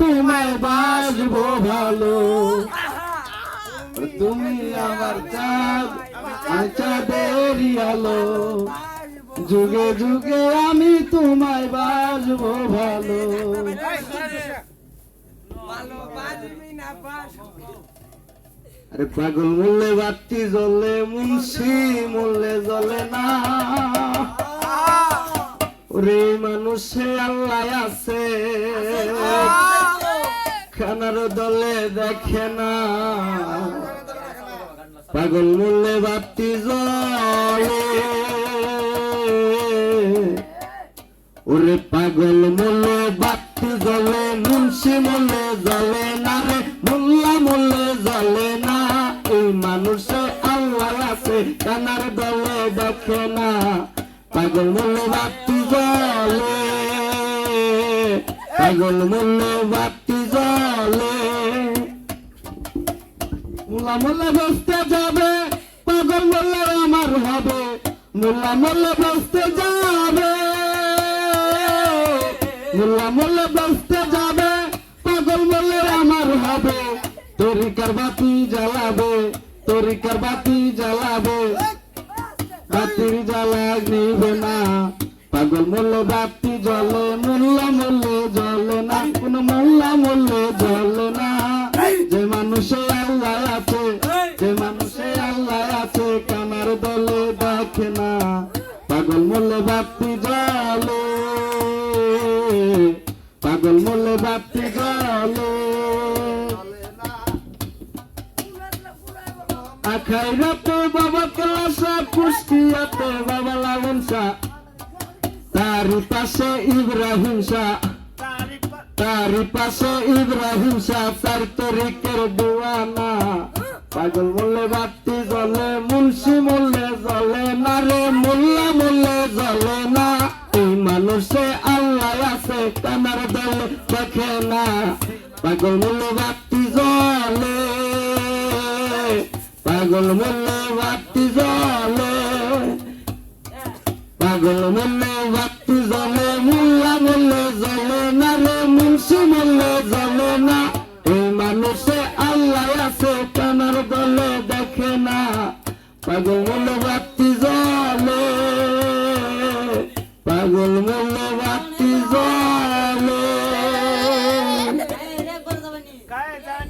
তোমায় বাসবো ভালো। তুমি আমার চাঁদ আমি চাঁদেরই আলো যুগে যুগে আমি তোমায় বাসবো ভালো। আরে পাগল মূল্যে বাতি জ্বলে মুন্সি মূল্যে জ্বলে না। ওরে মানুষে আল্লাহ আছে। খানার দলে দেখে না। পাগল মূল্যে বাতি জলে ওরে পাগল মূল্যে বাতি জলে, মুন্সি মূল্যে জ্বলে না রে, মোল্লা মূল্যে জলে না। এই মানুষে আল্লাহ আছে, কানার দলে দেখে না। পাগল মূল্যে বাতি জ্বলে পাগল মূল্যে বাতি জ্বলে মোল্লা মোল্লা বসতে যাবে, পাগল মোল্লা আমার হবে। মোল্লা মোল্লা বসতে যাবে। মোল্লা মোল্লা বসতে যাবে, পাগল আমার হবে। বাতি জ্বালাবে তরিকার বাতি জ্বালাবে। বাতির জ্বালা নিবে না। পাগল মোল্লে বাতি জ্বলে, মোল্লা মোল্লে পাগল মোল্লে বাতি জ্বলে পাগল মোল্লে বাতি জ্বলে আখাইরাতে বাবা কেলাসা কুষ্টিয়াতে বাবা লালন শাহ। তারি পাশে ইব্রাহিম শাহ। তারি পাশে ইব্রাহিম শাহ, তার তরিকের দিওয়ানা পাগল বললে বাতি জ্বলে, মুন্সি বললে জ্বলে না রে, মোল্লা বললে জ্বলে না। এই মানুষে আল্লাহ আছে, কানার দলে দেখে না। পাগল বললে বাতি জ্বলে, পাগল মনে বাতি জ্বলে, পাগল মনে আল্লাহ আছে কানার